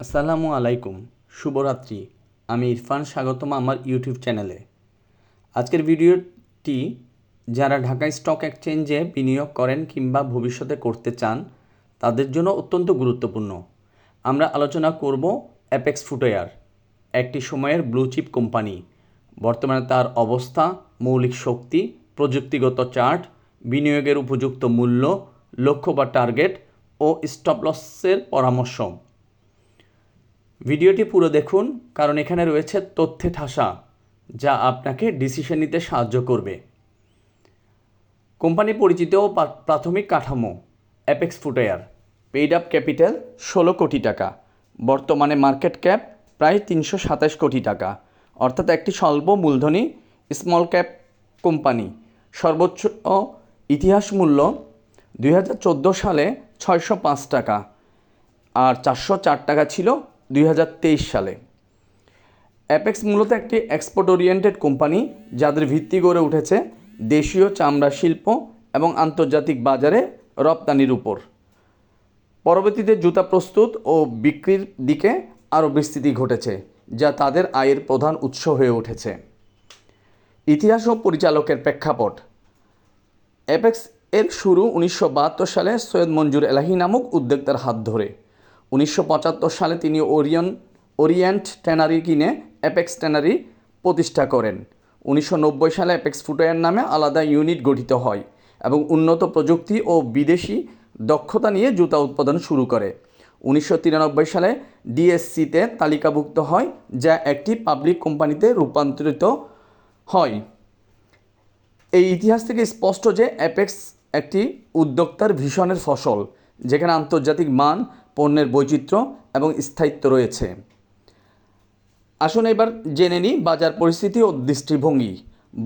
আসসালামু আলাইকুম, শুভরাত্রি। আমি ইরফান, স্বাগতম আমার ইউটিউব চ্যানেলে। আজকের ভিডিওটি যারা ঢাকা স্টক এক্সচেঞ্জে বিনিয়োগ করেন কিংবা ভবিষ্যতে করতে চান, তাদের জন্য অত্যন্ত গুরুত্বপূর্ণ। আমরা আলোচনা করব অ্যাপেক্স ফুটওয়্যার, একটি সময়ের ব্লু চিপ কোম্পানি বর্তমানে তার অবস্থা, মৌলিক শক্তি, প্রযুক্তিগত চার্ট, বিনিয়োগের উপযুক্ত মূল্য, লক্ষ্য বা টার্গেট ও স্টপ লসের পরামর্শ। ভিডিওটি পুরো দেখুন, কারণ এখানে রয়েছে তথ্যে ঠাসা, যা আপনাকে ডিসিশন নিতে সাহায্য করবে। কোম্পানি পরিচিত ও প্রাথমিক কাঠামো apex footwear paid up capital ষোলো কোটি টাকা, বর্তমানে মার্কেট ক্যাপ প্রায় তিনশো সাতাশ কোটি টাকা। অর্থাৎ একটি স্বল্প মূলধনী স্মল ক্যাপ কোম্পানি। সর্বোচ্চ ইতিহাস মূল্য দুই হাজার চোদ্দ সালে ছয়শো পাঁচ টাকা, আর চারশো চার টাকা ছিল দুই হাজার তেইশ সালে। অ্যাপেক্স মূলত একটি এক্সপোর্ট ওরিয়েন্টেড কোম্পানি যাদের ভিত্তি গড়ে উঠেছে দেশীয় চামড়া শিল্প এবং আন্তর্জাতিক বাজারে রপ্তানির উপর। পরবর্তীতে জুতা প্রস্তুত ও বিক্রির দিকে আরও বিস্তৃতি ঘটেছে, যা তাদের আয়ের প্রধান উৎস হয়ে উঠেছে। ইতিহাস ও পরিচালকের প্রেক্ষাপট। অ্যাপেক্স এর শুরু উনিশশো বাহাত্তর সালে সৈয়দ মঞ্জুর এলাহি নামক উদ্যোক্তার হাত ধরে। উনিশশো পঁচাত্তর সালে তিনি ওরিয়ন, ওরিয়েন্ট ট্যানারি কিনে অ্যাপেক্স ট্যানারি প্রতিষ্ঠা করেন। উনিশশো নব্বই সালে অ্যাপেক্স ফুটওয়্যার নামে আলাদা ইউনিট গঠিত হয় এবং উন্নত প্রযুক্তি ও বিদেশি দক্ষতা নিয়ে জুতা উৎপাদন শুরু করে। উনিশশো তিরানব্বই সালে ডিএসসিতে তালিকাভুক্ত হয়, যা একটি পাবলিক কোম্পানিতে রূপান্তরিত হয়। এই ইতিহাস থেকে স্পষ্ট যে অ্যাপেক্স একটি উদ্যোক্তার ভীষণের ফসল, যেখানে আন্তর্জাতিক মান পণ্যের বৈচিত্র্য এবং স্থায়িত্ব রয়েছে। আসুন এবার জেনে নিই বাজার পরিস্থিতি ও দৃষ্টিভঙ্গি।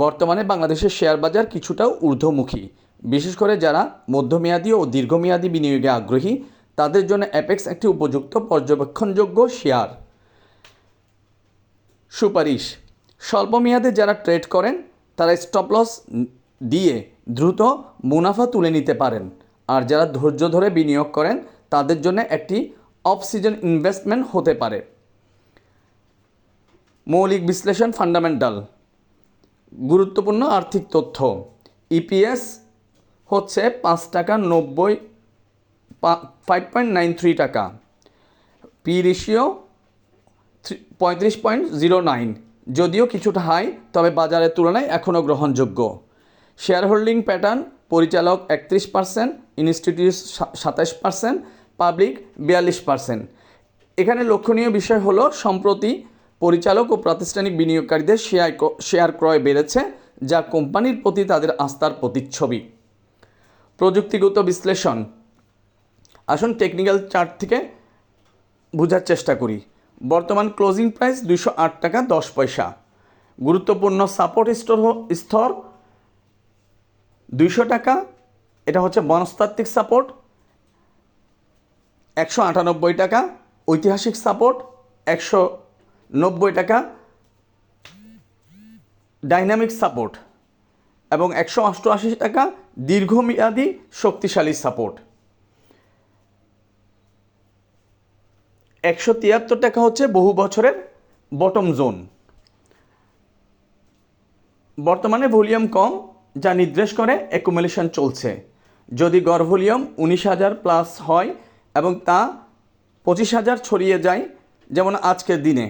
বর্তমানে বাংলাদেশের শেয়ার বাজার কিছুটা ঊর্ধ্বমুখী। বিশেষ করে যারা মধ্যমেয়াদী ও দীর্ঘমেয়াদী বিনিয়োগে আগ্রহী, তাদের জন্য অ্যাপেক্স একটি উপযুক্ত পর্যবেক্ষণযোগ্য শেয়ার। সুপারিশ স্বল্প মেয়াদে যারা ট্রেড করেন, তারা স্টপ লস দিয়ে দ্রুত মুনাফা তুলে নিতে পারেন। আর যারা ধৈর্য ধরে বিনিয়োগ করেন তাদের জন্য একটি অফ সিজন ইনভেস্টমেন্ট হতে পারে। মৌলিক বিশ্লেষণ ফান্ডামেন্টাল। গুরুত্বপূর্ণ আর্থিক তথ্য। ইপিএস হচ্ছে পাঁচ টাকা নব্বই ফাইভ পয়েন্ট নাইন থ্রি টাকা। পি রেশিও পঁয়ত্রিশ পয়েন্ট জিরো নাইন যদিও কিছুটা হাই তবে বাজারের তুলনায় এখনও গ্রহণযোগ্য। শেয়ার হোল্ডিং প্যাটার্ন পরিচালক একত্রিশ পার্সেন্ট ইনস্টিটিউট সাতাশ পার্সেন্ট পাবলিক বিয়াল্লিশ পার্সেন্ট এখানে লক্ষণীয় বিষয় হলো সম্প্রতি পরিচালক ও প্রাতিষ্ঠানিক বিনিয়োগকারীদের শেয়ার শেয়ার ক্রয় বেড়েছে, যা কোম্পানির প্রতি তাদের আস্থার প্রতিচ্ছবি। প্রযুক্তিগত বিশ্লেষণ। আসুন টেকনিক্যাল চার্ট থেকে বোঝার চেষ্টা করি। বর্তমান ক্লোজিং প্রাইস দুশো আট টাকা দশ পয়সা। গুরুত্বপূর্ণ সাপোর্ট স্টোর স্তর দুইশো টাকা। এটা হচ্ছে মনস্তাত্ত্বিক সাপোর্ট একশো আটানব্বই টাকা, ঐতিহাসিক সাপোর্ট একশো নব্বই টাকা ডাইনামিক সাপোর্ট এবং একশো অষ্টআশি টাকা, দীর্ঘমেয়াদী শক্তিশালী সাপোর্ট একশো তিয়াত্তর টাকা হচ্ছে বহু বছরের বটম জোন বর্তমানে ভলিউম কম, যা নির্দেশ করে অ্যাকুমুলেশন চলছে। যদি গড় ভলিউম উনিশ হাজার প্লাস হয় এবং তা পঁচিশ হাজার ছড়িয়ে যায় যেমন আজকের দিনে।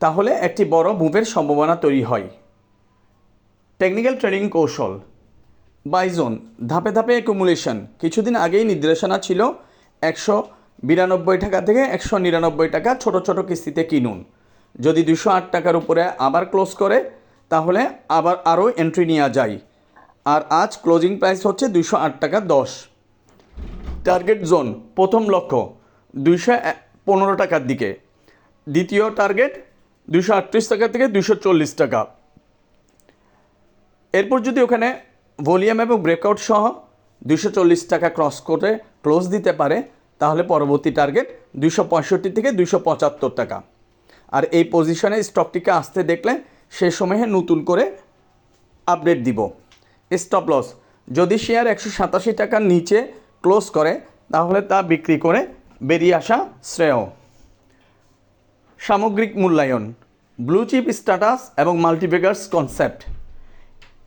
তাহলে একটি বড় মুভের সম্ভাবনা তৈরি হয়। টেকনিক্যাল ট্রেনিং কৌশল। বাইজোন ধাপে ধাপে অ্যাকুমুলেশন কিছুদিন আগেই নির্দেশনা ছিল একশো বিরানব্বই টাকা থেকে একশো নিরানব্বই টাকা ছোট ছোট কিস্তিতে কিনুন। যদি দুশো আট টাকার উপরে আবার ক্লোজ করে, তাহলে আবার আরও এন্ট্রি নেওয়া যায়। আর আজ ক্লোজিং প্রাইস হচ্ছে দুশো আট টাকা দশ। টার্গেট জোন প্রথম লক্ষ্য, দুইশো পনেরো টাকার দিকে। দ্বিতীয় টার্গেট দুশো আটত্রিশ টাকা থেকে দুশো চল্লিশ টাকা। এরপর যদি ওখানে ভলিউম এবং ব্রেকআউট সহ দুশো চল্লিশ টাকা ক্রস করে ক্লোজ দিতে পারে, তাহলে পরবর্তী টার্গেট দুশো পঁয়ষট্টি থেকে দুশো পঁচাত্তর টাকা। আর এই পজিশনে স্টকটিকে আসতে দেখলে সে সময়ে নতুন করে আপডেট দিব। স্টপ লস যদি শেয়ার একশো সাতাশি টাকার নিচে ক্লোজ করে, তাহলে তা বিক্রি করে বেরিয়ে আসা শ্রেয়। সামগ্রিক মূল্যায়ন ব্লু চিপ স্ট্যাটাস এবং মাল্টিবেগার্স কনসেপ্ট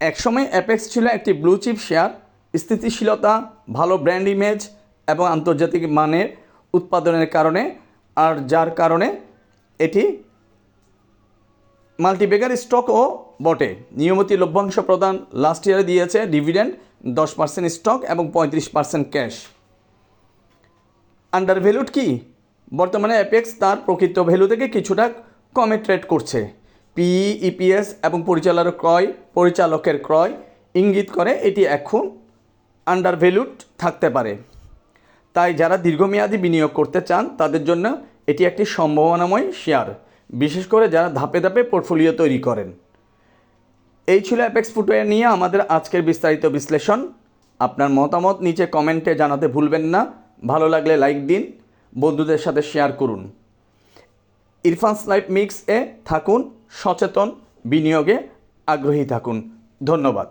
একসময় অ্যাপেক্স ছিল একটি ব্লু চিপ শেয়ার স্থিতিশীলতা, ভালো ব্র্যান্ড ইমেজ এবং আন্তর্জাতিক মানের উৎপাদনের কারণে, আর যার কারণে এটি মাল্টিবেগার স্টকও বটে। নিয়মিত লভ্যাংশ প্রদান লাস্ট ইয়ারে দিয়েছে ডিভিডেন্ড দশ পার্সেন্ট স্টক এবং পঁয়ত্রিশ পার্সেন্ট ক্যাশ আন্ডার ভ্যালুড কি? বর্তমানে অ্যাপেক্স তার প্রকৃত ভ্যালু থেকে কিছুটা কমে ট্রেড করছে। পিই ইপিএস এবং পরিচালকের ক্রয় পরিচালকের ক্রয় ইঙ্গিত করে এটি এখন আন্ডার ভ্যালুড থাকতে পারে। তাই যারা দীর্ঘমেয়াদী বিনিয়োগ করতে চান, তাদের জন্য এটি একটি সম্ভাবনাময় শেয়ার বিশেষ করে যারা ধাপে ধাপে পোর্টফোলিও তৈরি করেন। এই ছিল অ্যাপেক্স ফুটওয়্যার নিয়ে আমাদের আজকের বিস্তারিত বিশ্লেষণ। আপনার মতামত নিচে কমেন্টে জানাতে ভুলবেন না। ভালো লাগলে লাইক দিন, বন্ধুদের সাথে শেয়ার করুন। ইরফান্স লাইফ মিক্স এ থাকুন, সচেতন, বিনিয়োগে আগ্রহী থাকুন। ধন্যবাদ।